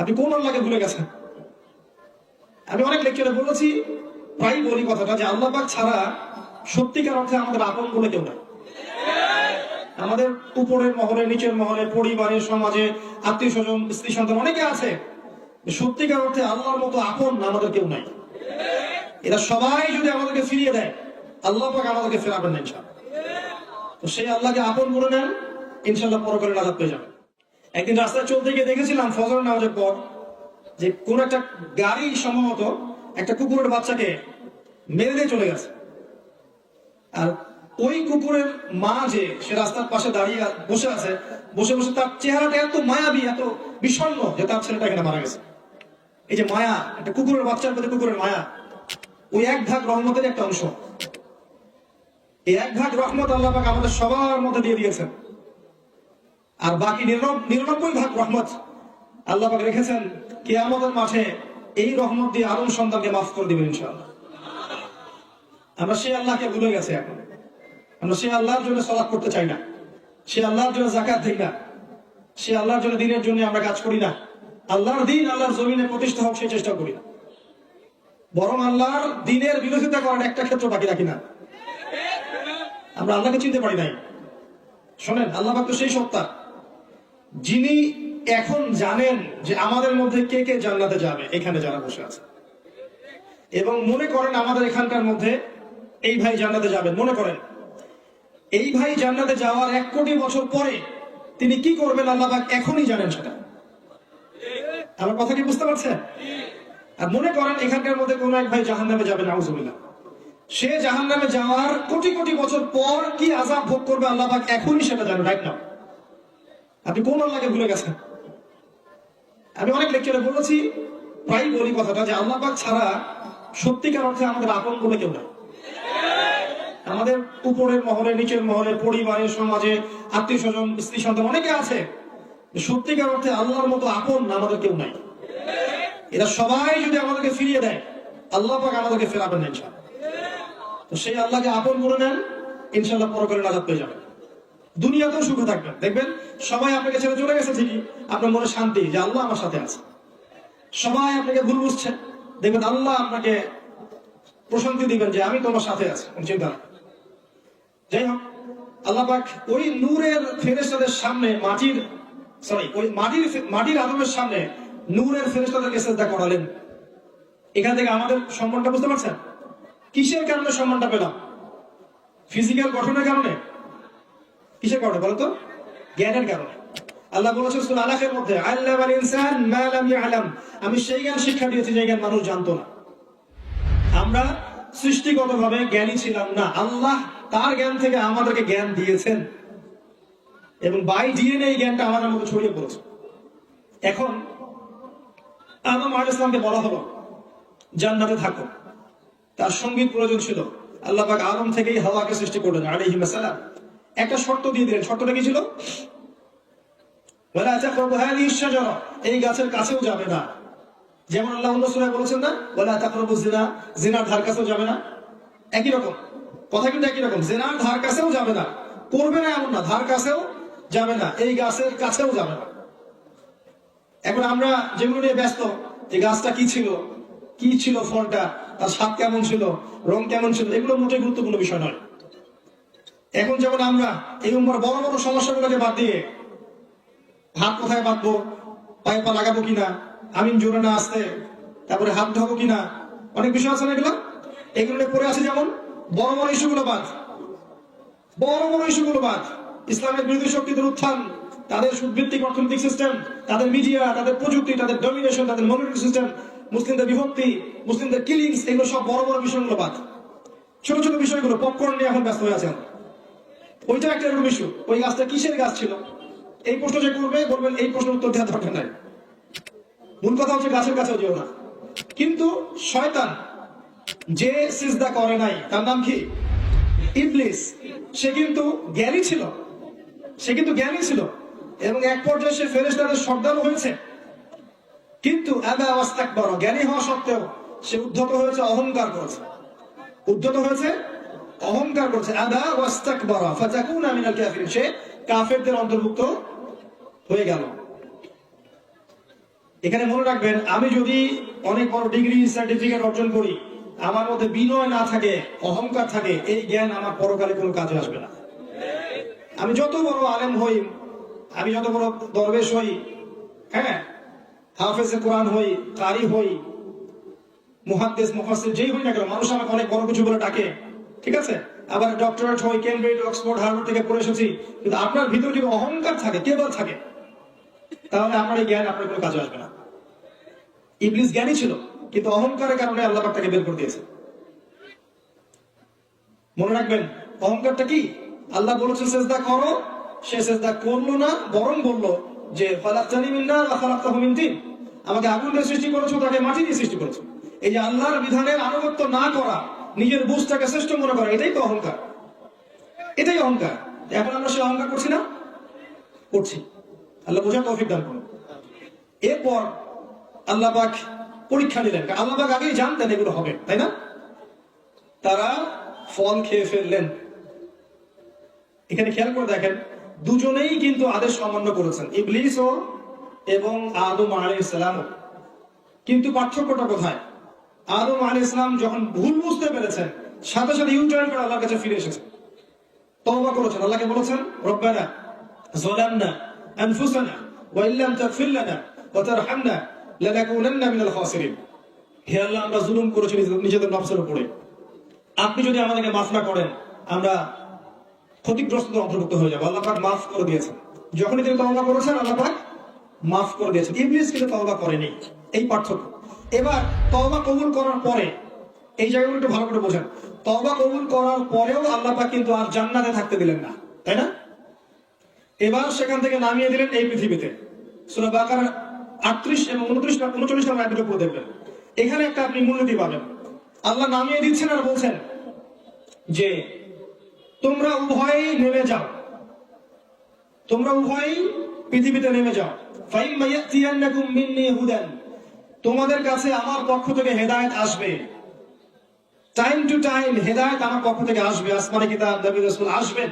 আপনি কোন আল্লাহকে ভুলে গেছেন? আমি অনেক লেকচারে বলেছি প্রায় বলি কথাটা যে আল্লাহ পাক ছাড়া সত্যিকার অর্থে আমাদের আপন বলে কেউ নাই। আমাদের উপরের মহলে, নিচের মহলে পরিবারে সমাজে আত্মীয় স্বজন স্ত্রী সন্তান অনেকে আছে সত্যিকার অর্থে আল্লাহর মতো আপন আমাদের কেউ নাই। এরা সবাই যদি আমাদেরকে ফিরিয়ে দেয়, আল্লাহ পাক আমাদেরকে ফেরাবেন না ইনশাআল্লাহ। তো সেই আল্লাহকে আপন করে নেন ইনশাল্লাহ পরকালে নাজাদ পেয়ে যাবেন। একদিন রাস্তায় চলতে গিয়ে দেখেছিলাম ফজর নামাজের পর যে কোন একটা গাড়ি সম্ভবত একটা কুকুরের বাচ্চাকে মেরে দিয়ে চলে গেছে। আর ওই কুকুরের মা যে, সে রাস্তার পাশে দাঁড়িয়ে বসে আছে, বসে বসে তার চেহারাটা এত মায়াবী, এত বিষণ্ণ যে তার ছেলেটা এখানে মারা গেছে। এই যে মায়া, একটা কুকুরের বাচ্চার প্রতি কুকুরের মায়া, ওই এক ভাগ রহমতের একটা অংশ। এই এক ভাগ রহমত আল্লাহ আমাদের সবার মধ্যে দিয়ে দিয়েছেন। আর বাকি নিরানব- নিরানব্বই ভাগ রহমত আল্লাহ পাক রেখেছেন, কিয়ামতের মাঠে এই রহমত দিয়ে আরও সন্তানকে মাফ করে দিবেন আমরা সেই আল্লাহকে ভুলে গেছি এখন। আমরা সেই আল্লাহর জন্য সলাপ করতে চাই না। সে আল্লাহর জন্য জাকাত দিই না। সে আল্লাহর জন্য দিনের জন্য আমরা কাজ করি না। আল্লাহর দিন আল্লাহর জমিনে প্রতিষ্ঠা হোক, সেই চেষ্টা করি বরং আল্লাহর দিনের বিরোধিতা করার একটা ক্ষেত্র বাকি রাখি না। আমরা আল্লাহকে চিনতে পারি নাই। শোনেন, আল্লাহ তো সেই সত্তা। যিনি এখন জানেন যে আমাদের মধ্যে কে কে জান্নাতে যাবে, এখানে যারা বসে আছে। এবং মনে করেন আমাদের এখানকার মধ্যে এই ভাই জান্নাতে যাবেন মনে করেন। এই ভাই জান্নাতে যাওয়ার এক কোটি বছর পরে তিনি কি করবেন আল্লাহ এখনই জানেন সেটা। আমার কথা কি বুঝতে পারছেন? আর মনে করেন এখানকার মধ্যে কোন এক ভাই জাহান নামে যাবে, নাউজুবিল্লাহ। সে জাহান নামে যাওয়ার কোটি কোটি বছর পর কি আজাব ভোগ করবে আল্লাহ এখনই সেটা জানেন রাইট নাও আপনি কোন আল্লাহকে ভুলে গেছেন? আমি অনেক লেকচারে বলেছি প্রায় বলি কথাটা যে আল্লাহ পাক ছাড়া সত্যিকার অর্থে আমাদের আপন বলে কেউ নাই। আমাদের উপরের মহলে, নিচের মহলে, পরিবারে, সমাজে আত্মীয় স্বজন স্ত্রী সন্তান অনেকে আছে সত্যিকার অর্থে আল্লাহর মতো আপন আমাদের কেউ নাই। এরা সবাই যদি আমাদেরকে ফিরিয়ে দেয়, আল্লাহ পাক আমাদেরকে ফেরাবেন না ইনশাআল্লাহ। তো সেই আল্লাহকে আপন করে নেন ইনশাল্লাহ পরকালে নাজাদ পেয়ে যাবেন। দুনিয়াতেও সুখে থাকবেন। দেখবেন সবাই আপনাকে ছেড়ে চলে গেছে ঠিকই, আপনার মনে শান্তি যে আল্লাহ আমার সাথে আছে। সবাই আপনাকে ভুল বুঝছে। দেখবেন, আল্লাহ আপনাকে প্রশান্তি দিবেন যে আমি তোমার সাথে আছি চিন্তা যাই হোক, আল্লাহ পাক ওই নূরের ফেরেস্তাদের সামনে মাটির সরি ওই মাটির মাটির আদমের সামনে নূরের ফেরেস্তাদেরকে শ্রদ্ধা করালেন। এখান থেকে আমাদের সম্মানটা বুঝতে পারছেন? কিসের কারণে সম্মানটা পেলাম? ফিজিক্যাল গঠনের কারণে? কিসের কারণে বলতো জ্ঞানের কারণে। আল্লাহ বলেছেন সূরা আলাকের মধ্যে, আল্লামাল ইনসান মা লাম ইয়ালাম। আমি সেই জ্ঞান শিক্ষা দিয়েছি যে জ্ঞান মানুষ জানতো না। আমরা সৃষ্টিগতভাবে জ্ঞানী ছিলাম না। আল্লাহ তার জ্ঞান থেকে আমাদেরকে জ্ঞান দিয়েছেন। এবং বাই ডিএনএ এই জ্ঞানটা আমাদের মধ্যে ছড়িয়ে পড়েছে। এখন আদম আল ইসলামকে বলা হলো, জান্নাতে থাকো। তার সংগীত প্রয়োজন ছিল। আল্লাহ পাক আদম থেকেই হাওয়াকে সৃষ্টি করলেন আলাইহি সালাম একটা শর্ত দিয়ে দিলেন। শর্তটা কি ছিল? হাদিহি এই গাছের কাছেও যাবে না। যেমন আল্লাহ বলেছেন না, ওয়ালা তাকরাবু জিনা জিনার ধার কাছেও যাবে না। একই রকম। কথা কিন্তু একই রকম। জেনার ধার কাছেও যাবে না। করবে না এমন না। ধার কাছেও যাবে না। এই গাছের কাছেও যাবে না। এখন আমরা যেগুলো নিয়ে ব্যস্ত যে গাছটা কি ছিল? কি ছিল ফলটা? তার স্বাদ কেমন ছিল? রং কেমন ছিল? এগুলো মোটেই গুরুত্বপূর্ণ বিষয় নয়। এখন যেমন আমরা এই উম্মার বড় বড় সমস্যাগুলোকে বাদ দিয়ে হাত কোথায় বাঁধবো, পায়ে পা লাগাবো কিনা, আমিন জোরে না আসতে, তারপরে হাত ধোবো কিনা, অনেক বিষয় আছে না এগুলো? এগুলো পড়ে আছে যেমন বড় বড় ইস্যুগুলো বাদ। বড় বড় ইস্যুগুলো বাদ। ইসলামের বিরোধী শক্তিদের উত্থান, তাদের সুদভিত্তিক অর্থনৈতিক সিস্টেম তাদের মিডিয়া তাদের প্রযুক্তি, তাদের ডমিনেশন তাদের মনিটরি সিস্টেম মুসলিমদের বিভক্তি, মুসলিমদের কিলিংস এগুলো সব বড় বড় বিষয়গুলো বাদ। ছোট ছোট বিষয়গুলো পপকর্ন নিয়ে এখন ব্যস্ত হয়ে আছেন। ওইটা একটা এরকম ইস্যু ওই গাছটা কিসের গাছ ছিল? এই প্রশ্ন যে করবে, বলবেন এই প্রশ্নের উত্তর দেওয়ার দরকার নাই। মূল কথা হচ্ছে গাছের কাছেও যেও না। কিন্তু শয়তান যে সিজদা করে নাই, তার নাম কি? ইবলিস। সে কিন্তু জ্ঞানী ছিল। সে কিন্তু জ্ঞানী ছিল। এবং এক পর্যায়ে সে ফেরেশতাদের সর্দারও হয়েছে। কিন্তু জ্ঞানী হওয়া সত্ত্বেও সে উদ্ধত হয়েছে, অহংকার করেছে। উদ্ধত হয়েছে অহংকার করছে আদা ওয়াস্তাক বড় ফাজাকুন আমিনাল কাফিরিন। সে কাফেরদের অন্তর্ভুক্ত হয়ে গেল। এখানে মনে রাখবেন, আমি যদি অনেক বড় ডিগ্রি সার্টিফিকেট অর্জন করি, আমার মধ্যে বিনয় না থাকে, অহংকার থাকে, এই জ্ঞান আমার পরকালে কোনো কাজে আসবে না। আমি যত বড় আলেম হই, আমি যত বড় দরবেশ হই হ্যাঁ হাফেজে কোরআন হই কারি হই, মুহাদ্দেস, মুফাসসির, যেই হই না কেন, মানুষ আমাকে অনেক বড় কিছু বলে ডাকে। ঠিক আছে? আবার ডক্টরেট হই কেমব্রিজ অক্সফোর্ড হার্ভার্ড থেকে পড়ে এসেছি। কিন্তু আপনার ভিতরে যদি অহংকার থাকে কেবল থাকে? তাহলে এই জ্ঞান আপনার কোনো কাজে আসবে না। ইবলিস জ্ঞানী ছিল, কিন্তু অহংকারের কারণে আল্লাহ তাকে বের করে দিয়েছে। মনে রাখবেন, অহংকারটা কি? আল্লাহ বলেছে, সেজদা করো। সে সেজদা করল না, বরং বলল যে, ফালাক্তানি মিন নার ওয়া খালাকতাহু মিন তিন আমাকে আগুন দিয়ে সৃষ্টি করেছ, তাকে মাটি দিয়ে সৃষ্টি করেছ। এই যে আল্লাহর বিধানের আনুগত্য না করা নিজের বুঝটাকে শ্রেষ্ঠ মনে করা, এটাই তো অহংকার। এটাই অহংকার। এখন আমরা সে অহংকার করছি না? করছি। আল্লাহ বোঝার তৌফিক দান করুন। এরপর আল্লাহ পাক পরীক্ষা নিলেন। কারণ আল্লাহ পাক আগেই জানতেন এগুলো হবে, তাই না? তারা ফল খেয়ে ফেললেন। এখানে খেয়াল করে দেখেন, দুজনেই কিন্তু আদেশ অমান্য করেছেন, ইবলিস ও এবং আদম আলাইহিস সালামও কিন্তু পার্থক্যটা কোথায়? আদম আলী ইসলাম যখন ভুল বুঝতে পেরেছেন, সাথে সাথে ইউটার্ন করে আল্লাহর কাছে ফিরে এসেছেন। তওবা করেছেন। আল্লাহকে বলেছেন, রব্বানা যালামনা আনফুসানা ওয়া ইল্লাম তাগফির লানা ওয়া তারহামনা লানাকুনান্না মিনাল খাসিরিন। হে আল্লাহ, আমরা জুলুম করেছি নিজেদের- নিজেদের নফসের উপরে। আপনি যদি আমাদেরকে মাফ না করেন, আমরা ক্ষতিগ্রস্ত অন্তর্ভুক্ত হয়ে যাব। আল্লাহ পাক মাফ করে দিয়েছেন। যখনই তিনি তওবা করেছেন, আল্লাহ পাক মাফ করে দিয়েছেন। ইবলিস কিন্তু তওবা করেনি। এই পার্থক্য। এবার তওবা কবুল করার পরে, এই জায়গাগুলো একটু ভালো করে বোঝেন। তওবা কবুল করার পরেও আল্লাহ কিন্তু আর জান্নাতে থাকতে দিলেন না, তাই না? এবার সেখান থেকে নামিয়ে দিলেন এই পৃথিবীতে। সূরা বাকারা 38 এবং 29 39 নম্বর আয়াতের দেখবেন। এখানে একটা আপনি মূলনীতি পাবেন। আল্লাহ নামিয়ে দিচ্ছেন আর বলছেন যে, তোমরা উভয়ই নেমে যাও। তোমরা উভয়ই পৃথিবীতে নেমে যাও। ফাইম্মা ইয়াতিয়ান্নাকুম মিন্নি হুদান। তোমাদের কাছে আমার পক্ষ থেকে হেদায়েত আসবে। টাইম টু টাইম হেদায়ত আমার পক্ষ থেকে আসবে। আসমানে কিতাব, নবী রাসূল আসবেন।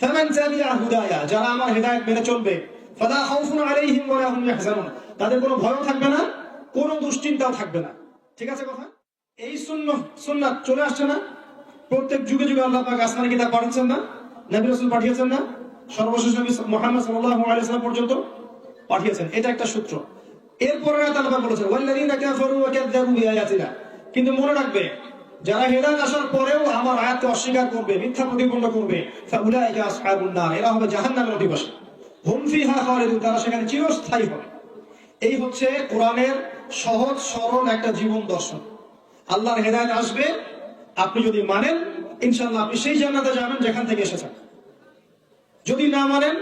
ফামান তাবিআ হুদায়া, যারা আমার হেদায়েত মেনে চলবে, ফালা খাউফুন আলাইহিম ওয়া লা হুম ইয়াহজানুন। তাদের কোনো ভয় থাকবে না, কোনো দুশ্চিন্তাও থাকবে না। ঠিক আছে কথা? এই সুন্নাহ, সুন্নাত চলে আসছে না? প্রত্যেক যুগে যুগে আল্লাহ পাক আসমানে কিতাব পাঠিয়েছেন না? নবী রাসূল পাঠিয়েছেন না? সর্বশেষ নবী মুহাম্মদ সাল্লাল্লাহু আলাইহি ওয়াসাল্লাম পর্যন্ত পাঠিয়েছেন। এটা একটা সূত্র। এরপরে পাক বলেছেন, ওয়াল্লাযীনা কিন্তু মনে রাখবে, যারা হেদায়েত আসার পরেও আমার আয়াতকে অস্বীকার করবে, মিথ্যা প্রতিপন্ন করবে এরা হবে জাহান্নামের অধিবাসী। হুম ফিহা তারা সেখানে চিরস্থায়ী হবে। এই হচ্ছে কোরআনের সহজ, সরল একটা জীবন দর্শন। আল্লাহর হেদায়েত আসবে, আপনি যদি মানেন, ইনশাআল্লাহ আপনি সেই জান্নাতে যাবেন যেখান থেকে এসেছেন। যদি না মানেন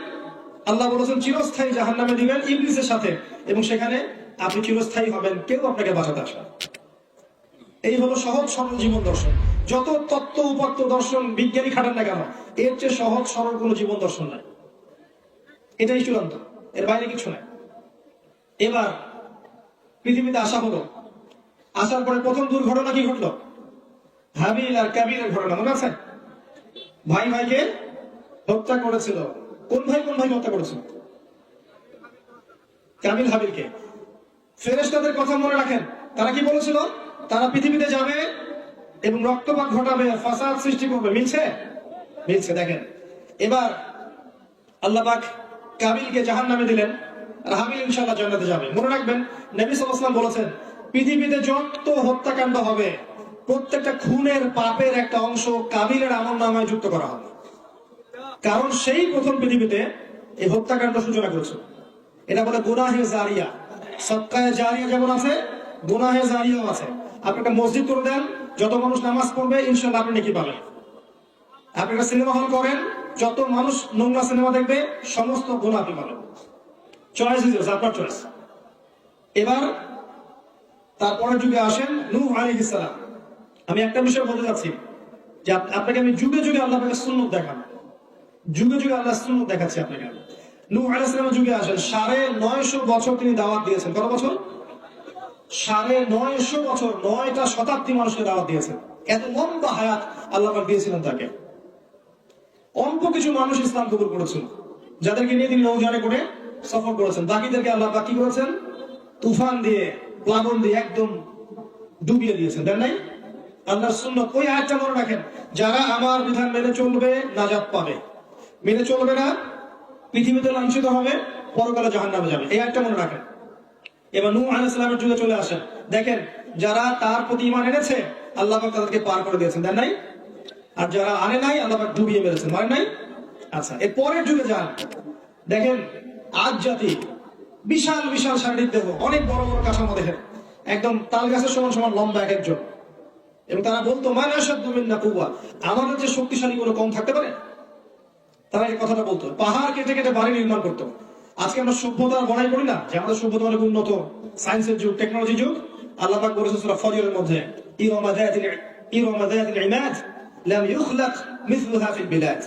আল্লাহ বলেছেন, চিরস্থায়ী জাহান্নামে দিবেন ইবলিসের সাথে এবং সেখানে আপনি চিরস্থায়ী হবেন, কেউ আপনাকে বাঁচাতে আসবে। এই হলো সহজ, সরল জীবন দর্শন। যত তত্ত্ব উপাত্ত দর্শন বিজ্ঞানী খাটান না কেন, এর চেয়ে সহজ, সরল কোনো জীবন দর্শন নাই। এটাই চূড়ান্ত, এর বাইরে কিছু নাই। এবার পৃথিবীতে আসা হলো। আসার পরে প্রথম দুর্ঘটনা কি ঘটলো? হাবিল আর কাবিলের ঘটনা, মনে আছে? ভাই ভাইকে হত্যা করেছিল। কোন ভাই কোন ভাইকে হত্যা করেছিল কাবিল হাবিলকে। ফেরেশতাদের কথা মনে রাখেন। তারা কি বলেছিল? তারা পৃথিবীতে যাবে এবং রক্তপাত ঘটাবে, ফাসাদ সৃষ্টি করবে। মিলছে? মিলছে, দেখেন। এবার আল্লাহ পাক কাবিলকে জাহান নামে দিলেন। আর হাবিল ইনশাল্লাহ জান্নাতে যাবে। মনে রাখবেন, নবী সাল্লাল্লাহু বলেছেন, পৃথিবীতে যত হত্যাকাণ্ড হবে, প্রত্যেকটা খুনের পাপের একটা অংশ কাবিলের আমল নামায় যুক্ত করা হবে। কারণ সেই প্রথম পৃথিবীতে এই হত্যাকাণ্ড সূচনা করেছে। এটা বলে গুনাহে জারিয়া। সৎকায় জারিয়া যেমন আছে, গুনাহে জারিয়াও আছে। আপনি একটা মসজিদ করে দেন, যত মানুষ নামাজ পড়বে ইনশাল্লাহ আপনি নাকি পাবেন। আপনি একটা সিনেমা হল করেন, যত মানুষ নোংরা সিনেমা দেখবে, সমস্ত গুণ আপনি পাবেন। চয়েস ইজ আপনার চয়েস এবার, তারপরের যুগে আসেন নূহ আলাইহিস সালাম। আমি একটা বিষয় বলতে চাচ্ছি, যে আপনাকে আমি যুগে যুগে আল্লাহ সুন্নত দেখান। যুগে যুগে আল্লাহ দেখাচ্ছি আপনাকে। আলাইহিস যুগে আসেন। সাড়ে নয়শো বছর তিনি দাওয়াত দিয়েছেন। কত বছর? সাড়ে নয়শো বছর, নয়টা শতাব্দী মানুষকে দাওয়াত দিয়েছেন। এত লম্বা হায়াত আল্লাহ দিয়েছিলেন তাকে। অল্প কিছু মানুষ ইসলাম কবুল করেছিল, যাদেরকে নিয়ে তিনি নৌজানে করে সফর করেছেন। বাকিদেরকে আল্লাহ বাকি করেছেন? তুফান দিয়ে, প্লাবন দিয়ে একদম ডুবিয়ে দিয়েছেন। তাই নাই? আল্লাহর সুন্নত। ওই আয়াতটা মনে রাখেন, যারা আমার বিধান মেনে চলবে, নাজাত পাবে। মেনে চলবে না, পৃথিবীতে লাঞ্ছিত হবে, পরকালে জাহান্নামে যাবে। এই একটা মনে রাখেন। এবার নূহ আলাইহিস সালামের যুগে চলে আসেন। দেখেন, যারা তার প্রতি ইমান এনেছে, আল্লাহ পাক তাদেরকে পার করে দিয়েছেন। দেন নাই? আর যারা আনে নাই, আল্লাহ পাক ডুবিয়ে মেরেছেন। মানে নাই? আচ্ছা এর পরের যুগে যান। দেখেন, আজ জাতি বিশাল বিশাল শারীরিক দেহ, অনেক বড় বড় কাঠামো দেখেন। একদম তাল গাছের সমান সমান লম্বা এক একজন। এবং তারা বলতো না কুয়া আমাদের যে শক্তিশালী কোনো কম থাকতে পারে? তারা এই কথাটা বলতো। পাহাড় কেটে কেটে বাড়ি নির্মাণ করতো। আজকে আমরা সভ্যতার বড়াই করি না, যে আমাদের সভ্যতা অনেক উন্নত। সায়েন্সের যুগ টেকনোলজি যুগ। আল্লাহ পাক বলেছেন সূরা ফজরের মধ্যে, ইরামা যাতিল ইরামা যাতিল ইমাদ লাম ইখলাক মিথলুহা ফিল বিলাদ।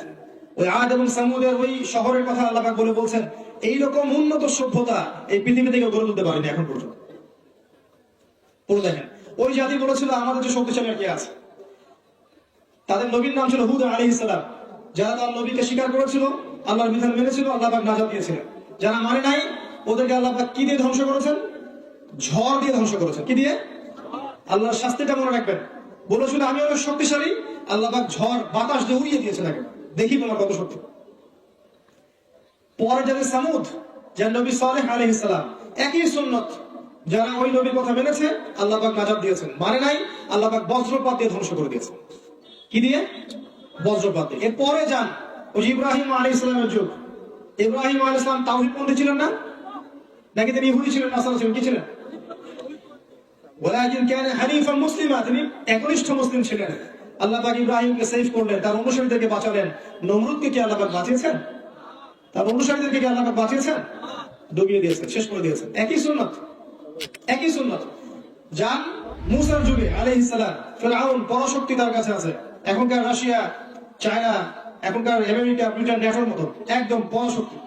ওই আদ এবং সামুদের ওই শহরের কথা আল্লাহ পাক বলে বলছেন এই রকম উন্নত সভ্যতা এই পৃথিবী থেকে গড়ে তুলতে পারেনি এখন পর্যন্ত। পড়ে দেখেন। ওই জাতি বলেছিল, আমাদের যে শক্তিশালী আর কে আছে, তাদের নবীর নাম ছিল হুদ আলী ইসলাম যারা তার নবীকে স্বীকার করেছিল, আল্লাহর বিধান মেনেছিল আল্লাহ পাক নাজাত দিয়েছিলেন। যারা মানে নাই, ওদেরকে আল্লাহ পাক কি দিয়ে ধ্বংস করেছেন? ঝড় দিয়ে ধ্বংস করেছেন। কি দিয়ে? আল্লাহর শাস্তিটা মনে রাখবেন। বলেছিল আমি অনেক শক্তিশালী আল্লাহ পাক ঝড়, বাতাস দিয়ে উড়িয়ে দিয়েছেন একে দেখি তোমার কত শক্তি। পরে যাদের সামুদ, যার নবী সালেহ আলহ ইসলাম একই সুন্নত। যারা ওই নবীর কথা মেনেছে আল্লাহ পাক নাজাত দিয়েছেন। মানে নাই আল্লাহ পাক বজ্রপাত দিয়ে ধ্বংস করে দিয়েছেন। কি দিয়ে? বজ্রপাত। এরপরে যান ওই ইব্রাহিম আলী ইসলামের যুগ। ইব্রাহিম আলী ইসলাম তাওহিদপন্থী ছিলেন না? নাকি তিনি ইহুদি ছিলেন, নাসারা ছিলেন, কি ছিলেন? তার ডুবিয়ে দিয়েছেন, শেষ করে দিয়েছেন। একই একই যান যুগে পরাশক্তি তার কাছে আছে। এখনকার রাশিয়া চায়না, এখনকার আমেরিকা ব্রিটেন নেটোর মতো, একদম পরাশক্তি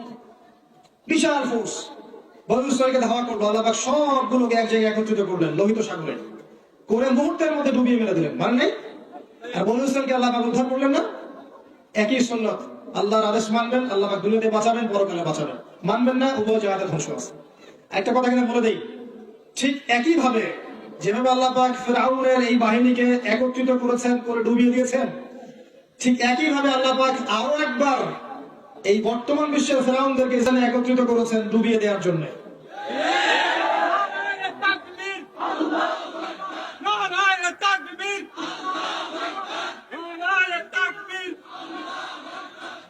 বিশাল ফোর্স বদরুসকে ধাওয়া করল, আল্লাহ সবগুলোকে এক জায়গায় একত্রিত করলেন, লোহিত সাগরে। করে মুহূর্তের মধ্যে ডুবিয়ে মেরে দিলেন। মানে নেই? আর বদরুসকে আল্লাহ উদ্ধার করলেন না? একই সুন্নত। আল্লাহর আদেশ মানবেন, আল্লাহ দুনিয়াতে বাঁচাবেন, বড় পরকালে বাঁচাবেন। মানবেন না, উভয় জায়গাতে ধ্বংস আছে। একটা কথা এখানে বলে দেই, ঠিক একই ভাবে যেভাবে আল্লাহ পাক ফেরাউনের এই বাহিনীকে একত্রিত করেছেন, করে ডুবিয়ে দিয়েছেন ঠিক একই ভাবে আল্লাহ পাক আরও একবার এই বর্তমান বিশ্বের ফেরাউনদেরকে এখানে একত্রিত করেছেন ডুবিয়ে দেওয়ার জন্য।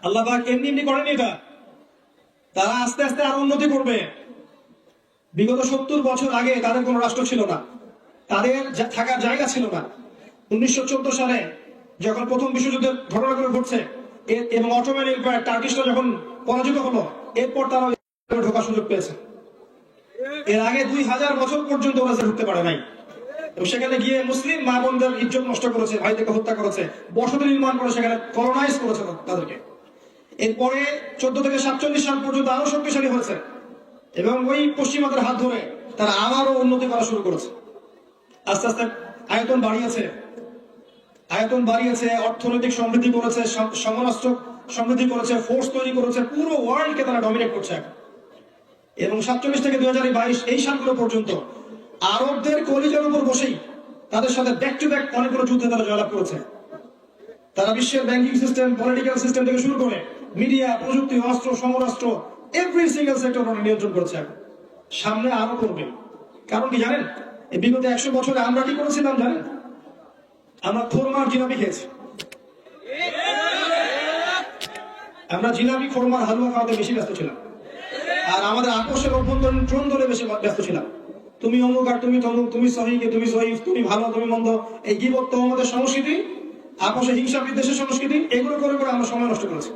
আল্লাহ পাক এমনি এমনি করেনি এটা। তারা আস্তে আস্তে আরও উন্নতি করবে। বিগত সত্তর বছর আগে তাদের কোনো রাষ্ট্র ছিল না। তাদের থাকার জায়গা ছিল না। উনিশশো চোদ্দ সালে যখন প্রথম বিশ্বযুদ্ধের ঘটনাগুলো ঘটছে এবং অটোম্যান এম্পায়ার টার্কিশরা যখন পরাজিত হলো, এরপর তারা ঢোকার সুযোগ পেয়েছে। এর আগে দুই হাজার বছর পর্যন্ত ওরা যে ঢুকতে পারে নাই। সেখানে গিয়ে মুসলিম মা বোনদের ইজ্জত নষ্ট করেছে, ভাইদেরকে হত্যা করেছে, বসতি নির্মাণ করে সেখানে করোনাইজ করেছে তাদেরকে। এরপরে চোদ্দ থেকে সাতচল্লিশ সাল পর্যন্ত আরও শক্তিশালী হয়েছে। এবং ওই পশ্চিমাদের হাত ধরে তারা আবারও উন্নতি করা শুরু করেছে। আস্তে আস্তে আয়তন বাড়িয়েছে। আয়তন বাড়িয়েছে, অর্থনৈতিক সমৃদ্ধি করেছে সম- সমরাষ্ট্র সমৃদ্ধি করেছে ফোর্স তৈরি করেছে, পুরো ওয়ার্ল্ডকে তারা ডমিনেট করছে। এবং সাতচল্লিশ থেকে দুই হাজার বাইশ এই সালগুলো পর্যন্ত আরবদের কলিজার উপর বসেই তাদের সাথে ব্যাক টু ব্যাক অনেকগুলো যুদ্ধে তারা জয়লাভ করেছে। তারা বিশ্বের ব্যাংকিং সিস্টেম পলিটিক্যাল সিস্টেম থেকে শুরু করে মিডিয়া প্রযুক্তি, অস্ত্র সমরাষ্ট্র এভরি সিঙ্গেল সেক্টর ওরা নিয়ন্ত্রণ করছে। সামনে আরও করবে। কারণ কি জানেন? বিগত একশো বছরে আমরা কি করেছিলাম জানেন? আমরা খোরমার জিলাপি খেয়েছি। আমরা জিলাপি খোরমার হালুয়া খাওয়াতে বেশি ব্যস্ত ছিলাম। আর আমাদের আপোষের অভ্যন্তরীণ ট্রোন ধরে বেশি ব্যস্ত ছিলাম। তুমি অমুক আর তুমি তমুক, তুমি সহিকে তুমি সহিফ তুমি ভালো তুমি মন্দ, এই গিবত আমাদের সংস্কৃতি আপোষে হিংসা বিদ্বেষের সংস্কৃতি, এগুলো করে করে আমরা সময় নষ্ট করেছি।